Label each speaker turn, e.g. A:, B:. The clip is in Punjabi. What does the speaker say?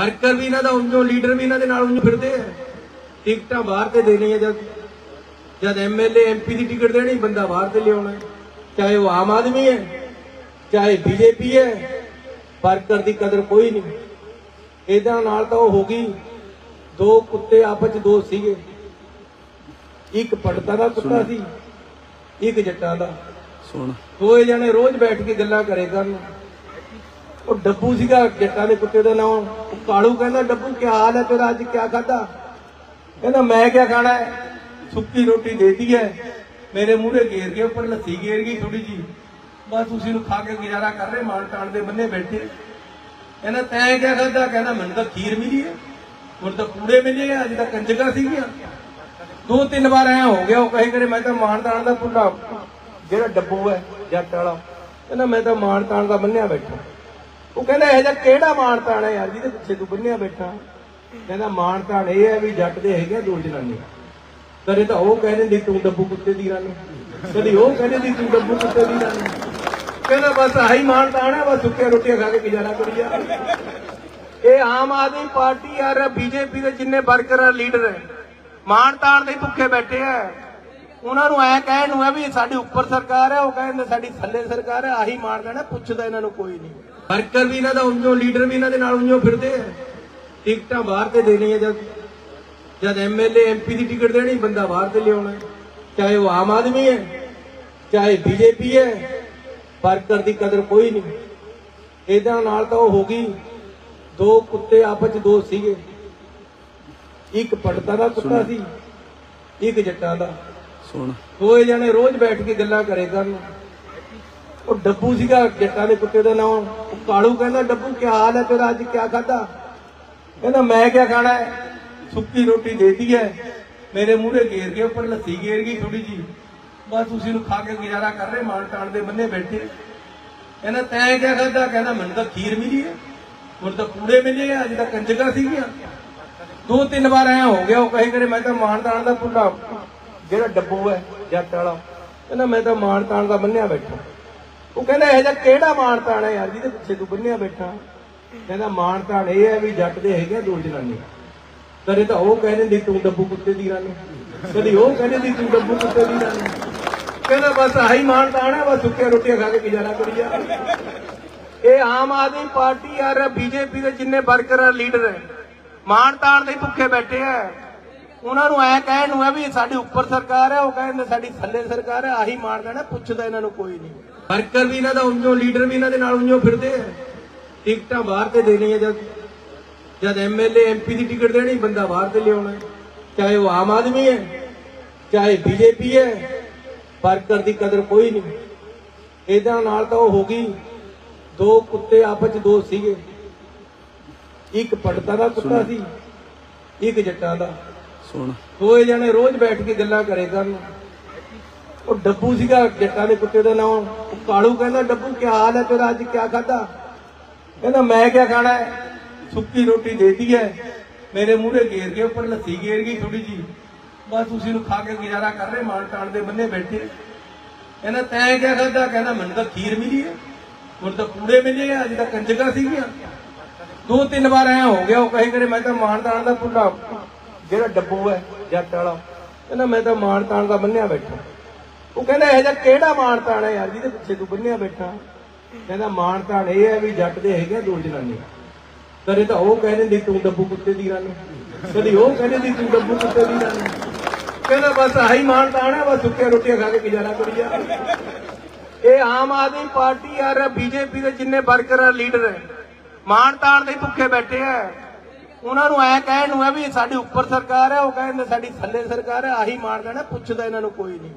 A: ਵਰਕਰ ਵੀ ਇਹਨਾਂ ਦਾ ਉਂਝੋਂ ਲੀਡਰ ਵੀ ਇਹਨਾਂ ਦੇ ਨਾਲ ਉਂਝ ਫਿਰਦੇ ਆ। ਟਿਕਟਾਂ ਬਾਹਰ ਤੇ ਦੇਣੀਆਂ ਜਦ ਜਦ ਐਮਐਲਏ ਐਮਪੀ ਦੀ ਟਿਕਟ ਦੇਣੀ ਬੰਦਾ ਬਾਹਰ ਤੇ ਲਿਆਉਣਾ। ਚਾਹੇ ਉਹ ਆਮ ਆਦਮੀ ਹੈ ਚਾਹੇ ਬੀਜੇਪੀ ਹੈ ਵਰਕਰ ਦੀ ਕਦਰ ਕੋਈ ਨਹੀਂ। ਇਹਦਾ ਨਾਲ ਤਾਂ ਉਹ ਹੋ ਗਈ ਦੋ ਕੁੱਤੇ ਆਪਸ ਚ ਦੋ ਸੀਗੇ। ਇੱਕ ਪੜਤਾ ਦਾ ਕੁੱਤਾ ਸੀ ਇੱਕ ਜੱਟਾਂ ਦਾ।
B: ਸੁਣ।
A: ਦੋਏ ਜਣੇ ਰੋਜ਼ ਬੈਠ ਕੇ ਗੱਲਾਂ ਕਰੇ ਕਰਨ। ਉਹ ਡੱਬੂ ਸੀਗਾ ਜੱਟਾਂ ਦੇ ਕੁੱਤੇ ਦਾ ਨਾਮ ਕਾਲੂ ਕਹਿੰਦਾ ਡੱਬੂ ਕੀ ਹਾਲ ਹੈ ਤੇਰਾ? ਅੱਜ ਕੀ ਖਾਦਾ ਕਹਿੰਦਾ ਮੈਂ ਕੀ ਖਾਣਾ ਹੈ? ਸੁੱਕੀ ਰੋਟੀ ਦੇਤੀ ਹੈ। ਮੇਰੇ ਮੂਹਰੇ ਗੇਰ ਗਏ ਉੱਪਰ ਲੱਸੀ ਗੇਰ ਗਈ ਥੋੜੀ ਜੀ ਬਸ ਤੁਸੀਂ ਨੂੰ ਖਾ ਕੇ ਗੁਜ਼ਾਰਾ ਕਰ ਰਹੇ ਮਾਨ ਤਾਣ ਦੇ ਬੰਨੇ ਬੈਠੇ। ਕਹਿੰਦਾ ਤੈਂ ਕੀ ਖਾਦਾ ਕਹਿੰਦਾ ਮੈਨੂੰ ਤਾਂ ਖੀਰ ਮਿਲੀ ਹੈ। ਹੁਣ ਤਾਂ ਕੂੜੇ ਮਿਲੇ ਆ, ਅੱਜ ਤਾਂ ਕੰਜਕਾਂ ਸੀਗੀਆਂ। ਦੋ ਤਿੰਨ ਵਾਰ ਐ ਹੋ ਗਿਆ ਉਹ ਕਹੇ ਕਰੇ ਮੈਂ ਤਾਂ ਮਾਨ ਤਾਣ ਦਾ ਭੁੱਲਾ। ਜਿਹੜਾ ਡੱਬੂ ਹੈ ਜੱਟ ਵਾਲਾ। ਕਹਿੰਦਾ ਮੈਂ ਤਾਂ ਮਾਨ ਤਾਣ ਦਾ ਬੰਨਿਆ ਬੈਠਾ। ਉਹ ਕਹਿੰਦਾ ਇਹ ਜਿਹਾ ਕਿਹੜਾ ਮਾਨ ਤਾਣ ਹੈ ਯਾਰ, ਜਿਹਦੇ ਪਿੱਛੇ ਤੂੰ ਬੰਨਿਆ ਬੈਠਾ। ਕਹਿੰਦਾ ਮਾਣ ਤਾਣ ਇਹ ਹੈ ਵੀ ਜੱਟ ਦੇ ਹੈਗੇ ਦੋ ਜਨਾਨੀ ਕਦੇ ਤਾਂ ਉਹ ਕਹਿੰਦੇ ਦੀ ਤੂੰ ਡੱਬੂ ਕੁੱਤੇ ਦੀ ਰੰਨ ਕਦੀ ਉਹ ਕਹਿੰਦੇ ਦੀ ਤੂੰ ਡੱਬੂ ਕੁੱਤੇ ਦੀ ਰੰਨ ਕਹਿੰਦਾ ਬਸ ਆਹੀ ਮਾਣ ਤਾਣ ਹੈ, ਬਸ ਸੁੱਕੀਆਂ ਰੋਟੀਆਂ ਖਾ ਕੇ ਗੁਜ਼ਾਰਾ ਕਰੀ ਜਾ। ਇਹ ਆਮ ਆਦਮੀ ਪਾਰਟੀ ਯਾਰ ਬੀਜੇਪੀ ਦੇ ਜਿੰਨੇ ਵਰਕਰ ਆ, ਲੀਡਰ ਹੈ। ਮਾਨ ਤਾਣ ਦੇ ਭੁੱਖੇ ਬੈਠੇ ਆ। ਉਹਨਾਂ ਨੂੰ ਐ ਕਹਿਣ ਨੂੰ ਹੈ ਵੀ ਸਾਡੀ ਉੱਪਰ ਸਰਕਾਰ ਹੈ ਉਹ ਕਹਿੰਦੇ ਸਾਡੀ ਥੱਲੇ ਸਰਕਾਰ ਹੈ ਆਹੀ ਮਾਰ ਦੇਣਾ ਪੁੱਛਦਾ ਇਹਨਾਂ ਨੂੰ ਕੋਈ ਨਹੀਂ। ਵਰਕਰ ਵੀ ਇਹਨਾਂ ਦਾ ਉਂਝੋਂ ਲੀਡਰ ਵੀ ਇਹਨਾਂ ਦੇ ਨਾਲ ਉਂਝੋਂ ਫਿਰਦੇ ਆ। ਟਿਕਟਾਂ ਬਾਹਰ ਤੇ ਦੇਣੀਆਂ ਜਦ ਜਦ ਐਮਐਲਏ ਐਮਪੀ ਦੀ ਟਿਕਟ ਦੇਣੀ ਬੰਦਾ ਬਾਹਰ ਤੇ ਲਿਆਉਣਾ। ਚਾਹੇ ਉਹ ਆਮ ਆਦਮੀ ਹੈ ਚਾਹੇ ਬੀਜੇਪੀ ਹੈ ਵਰਕਰ ਦੀ ਕਦਰ ਕੋਈ ਨਹੀਂ। ਇਹਦਾ ਨਾਲ ਤਾਂ ਉਹ ਹੋ ਗਈ ਦੋ ਕੁੱਤੇ ਆਪਸ ਚ ਦੋ ਸੀਗੇ। ਇੱਕ ਪੜਤਾ ਦਾ ਕੁੱਤਾ ਸੀ ਇੱਕ ਜੱਟਾਂ ਦਾ।
B: ਸੁਣ
A: ਦੋਏ ਜਣੇ ਰੋਜ਼ ਬੈਠ ਕੇ ਗੱਲਾਂ ਕਰੇ ਕਰਨ। ਉਹ ਡੱਬੂ ਸੀਗਾ ਜੱਟਾਂ ਦੇ ਕੁੱਤੇ ਦਾ ਨਾਮ ਉਹ ਕਾਲੂ ਕਹਿੰਦਾ ਡੱਬੂ ਕੀ ਹਾਲ ਹੈ ਤੇਰਾ? ਅੱਜ ਕੀ ਖਾਦਾ ਕਹਿੰਦਾ ਮੈਂ ਕੀ ਖਾਣਾ ਹੈ? ਸੁੱਕੀ ਰੋਟੀ ਦੇਤੀ ਹੈ। ਮੇਰੇ ਮੂਹਰੇ ਘੇਰ ਕੇ ਉੱਪਰ ਲੱਸੀ ਘੇਰ ਗਈ ਥੋੜੀ ਜੀ ਬਸ ਤੁਸੀਂ ਨੂੰ ਖਾ ਕੇ ਗੁਜ਼ਾਰਾ ਕਰ ਰਹੇ ਮਾਨ ਤਾਣ ਦੇ ਬੰਨੇ ਬੈਠੇ। ਕਹਿੰਦਾ ਤੈਂ ਕੀ ਖਾਦਾ ਕਹਿੰਦਾ ਮੈਨੂੰ ਤਾਂ ਖੀਰ ਮਿਲੀ ਹੈ। ਮੈਨੂੰ ਤਾਂ ਕੂੜੇ ਮਿਲੇ ਆ, ਅੱਜ ਤਾਂ ਕੰਜਕਾਂ ਸੀਗੀਆਂ। ਦੋ ਤਿੰਨ ਵਾਰ ਐ ਹੋ ਗਿਆ ਉਹ ਕਹੇ ਕਰੇ ਮੈਂ ਤਾਂ ਮਾਨ ਤਾਣ ਦਾ ਭੁੱਲਾ ਜਿਹੜਾ ਡੱਬੂ ਹੈ, ਜੱਟ ਵਾਲਾ, ਕਹਿੰਦਾ ਮੈਂ ਤਾਂ ਮਾਣ ਤਾਣ ਦਾ ਬੰਨਿਆ ਬੈਠਾ। ਉਹ ਕਹਿੰਦਾ ਇਹ ਜਿਹਾ ਕਿਹੜਾ ਮਾਨ ਤਾਣ ਹੈ ਯਾਰ, ਜਿਹਦੇ ਪਿੱਛੇ ਤੂੰ ਬੰਨਿਆ ਬੈਠਾ? ਕਹਿੰਦਾ ਮਾਨ ਤਾਣ ਇਹ ਹੈ ਵੀ ਜੱਟ ਦੇ ਹੈਗੇ ਦੋ ਜਨਾਨੀ ਕਦੇ ਤਾਂ ਉਹ ਕਹਿੰਦੇ ਦੀ ਤੂੰ ਡੱਬੂ ਕੁੱਤੇ ਦੀ ਰੰਨ ਕਦੀ ਉਹ ਕਹਿੰਦੇ ਦੀ ਤੂੰ ਡੱਬੂ ਕੁੱਤੇ ਦੀ ਰੰਨ ਕਹਿੰਦਾ ਬਸ ਆਹੀ ਮਾਨ ਤਾਣ ਹੈ, ਬਸ ਸੁੱਕੀਆਂ ਰੋਟੀਆਂ ਖਾ ਕੇ ਗੁਜ਼ਾਰਾ ਕਰੀ ਜਾ। ਇਹ ਆਮ ਆਦਮੀ ਪਾਰਟੀ ਯਾਰ, ਬੀਜੇਪੀ ਦੇ ਜਿੰਨੇ ਵਰਕਰ ਆ, ਲੀਡਰ ਹੈ, ਮਾਣ ਤਾਣ ਦੇ ਭੁੱਖੇ ਬੈਠੇ ਆ। ਉਹਨਾਂ ਨੂੰ ਐ ਕਹਿਣ ਨੂੰ ਹੈ ਵੀ ਸਾਡੀ ਉੱਪਰ ਸਰਕਾਰ ਹੈ ਉਹ ਕਹਿੰਦੇ ਸਾਡੀ ਥੱਲੇ ਸਰਕਾਰ ਹੈ ਆਹੀ ਮਾਰ ਦੇਣਾ ਪੁੱਛਦਾ ਇਹਨਾਂ ਨੂੰ ਕੋਈ ਨਹੀਂ। ਵਰਕਰ ਵੀ ਇਹਨਾਂ ਦਾ ਉਂਝੋਂ ਲੀਡਰ ਵੀ ਇਹਨਾਂ ਦੇ ਨਾਲ ਉਂਝੋਂ ਫਿਰਦੇ ਆ। ਟਿਕਟਾਂ ਬਾਹਰ ਤੇ ਦੇਣੀਆਂ ਜਦ ਜਦ ਐਮਐਲਏ ਐਮਪੀ ਦੀ ਟਿਕਟ ਦੇਣੀ ਬੰਦਾ ਬਾਹਰ ਤੇ ਲਿਆਉਣਾ। ਚਾਹੇ ਉਹ ਆਮ ਆਦਮੀ ਹੈ ਚਾਹੇ ਬੀਜੇਪੀ ਹੈ ਵਰਕਰ ਦੀ ਕਦਰ ਕੋਈ ਨਹੀਂ। ਇਹਦਾ ਨਾਲ ਤਾਂ ਉਹ ਹੋ ਗਈ ਦੋ ਕੁੱਤੇ ਆਪਸ ਚ ਦੋ ਸੀਗੇ। ਇੱਕ ਪੜਤਾ ਦਾ ਕੁੱਤਾ ਸੀ ਇੱਕ ਜੱਟਾਂ ਦਾ।
B: ਸੁਣ
A: ਦੋਏ ਜਾਣੇ ਰੋਜ਼ ਬੈਠ ਕੇ ਗੱਲਾਂ ਕਰੇ ਕਰਨ। ਉਹ ਡੱਬੂ ਸੀਗਾ ਜੱਟਾਂ ਦੇ ਕੁੱਤੇ ਦਾ ਨਾਮ ਕਾਲੂ ਕਹਿੰਦਾ ਡੱਬੂ ਕੀ ਹਾਲ ਹੈ ਤੇਰਾ? ਅੱਜ ਕੀ ਖਾਦਾ ਕਹਿੰਦਾ ਮੈਂ ਕੀ ਖਾਣਾ ਹੈ? ਸੁੱਕੀ ਰੋਟੀ ਦੇਤੀ ਹੈ ਮੇਰੇ ਮੂਹਰੇ ਘੇਰ ਕੇ ਉੱਪਰ ਲੱਸੀ ਘੇਰ ਗਈ ਥੋੜੀ ਜੀ ਬਸ ਤੁਸੀਂ ਨੂੰ ਖਾ ਕੇ ਗੁਜ਼ਾਰਾ ਕਰ ਰਹੇ ਮਾਨ ਟਾਣ ਦੇ ਬੰਨੇ ਬੈਠੇ। ਕਹਿੰਦਾ ਤੈਂ ਕੀ ਖਾਦਾ ਕਹਿੰਦਾ ਮੈਨੂੰ ਤਾਂ ਖੀਰ ਮਿਲੀ ਹੈ। ਮੈਨੂੰ ਤਾਂ ਕੂੜੇ ਮਿਲੇ ਆ, ਅੱਜ ਤਾਂ ਕੰਜਕਾਂ ਸੀਗੀਆਂ। ਦੋ ਤਿੰਨ ਵਾਰ ਐ ਹੋ ਗਿਆ ਉਹ ਕਹੇ ਕਰੇ ਮੈਂ ਤਾਂ ਮਾਨ ਤਾਣ ਦਾ ਭੁੱਲਾ। ਜਿਹੜਾ ਡੱਬੂ ਹੈ ਜੱਟ ਵਾਲਾ? ਕਹਿੰਦਾ, ਮੈਂ ਤਾਂ ਮਾਨ ਤਾਣ ਦਾ ਬੰਨਿਆ ਬੈਠਾ। ਉਹ ਕਹਿੰਦਾ, ਇਹ ਜਿਹਾ ਕਿਹੜਾ ਮਾਨ ਤਾਣ ਹੈ ਯਾਰ, ਜਿਹਦੇ ਪਿੱਛੇ ਤੂੰ ਬੰਨਿਆ ਬੈਠਾ? ਕਹਿੰਦਾ ਮਾਨ ਤਾਣ ਇਹ ਹੈ ਵੀ ਜੱਟ ਦੇ ਹੈਗੇ ਦੋ ਜਨਾਨੀ ਕਦੇ ਤਾਂ ਉਹ ਕਹਿੰਦੇ ਦੀ ਤੂੰ ਡੱਬੂ ਕੁੱਤੇ ਦੀ ਰੰਨ। ਕਦੀ ਉਹ ਕਹਿੰਦੇ ਦੀ ਤੂੰ ਡੱਬੂ ਕੁੱਤੇ ਦੀ ਰੰਨ। ਕਹਿੰਦਾ, ਬਸ ਆਹੀ ਮਾਣ ਤਾਣ ਹੈ, ਬਸ ਸੁੱਕੀਆਂ ਰੋਟੀਆਂ ਖਾ ਕੇ ਗੁਜ਼ਾਰਾ ਕਰੀ ਜਾ। ਇਹ ਆਮ ਆਦਮੀ ਪਾਰਟੀ ਯਾਰ ਬੀਜੇਪੀ ਦੇ ਜਿੰਨੇ ਵਰਕਰ ਆ, ਲੀਡਰ ਹੈ। ਮਾਨ ਤਾਣ ਦੇ ਭੁੱਖੇ ਬੈਠੇ ਆ। ਉਹਨਾਂ ਨੂੰ ਐ ਕਹਿਣ ਨੂੰ ਹੈ ਵੀ ਸਾਡੀ ਉੱਪਰ ਸਰਕਾਰ ਹੈ ਉਹ ਕਹਿੰਦੇ ਸਾਡੀ ਥੱਲੇ ਸਰਕਾਰ ਹੈ ਆਹੀ ਮਾਰ ਦੇਣਾ, ਪੁੱਛਦਾ ਇਹਨਾਂ ਨੂੰ ਕੋਈ ਨਹੀਂ।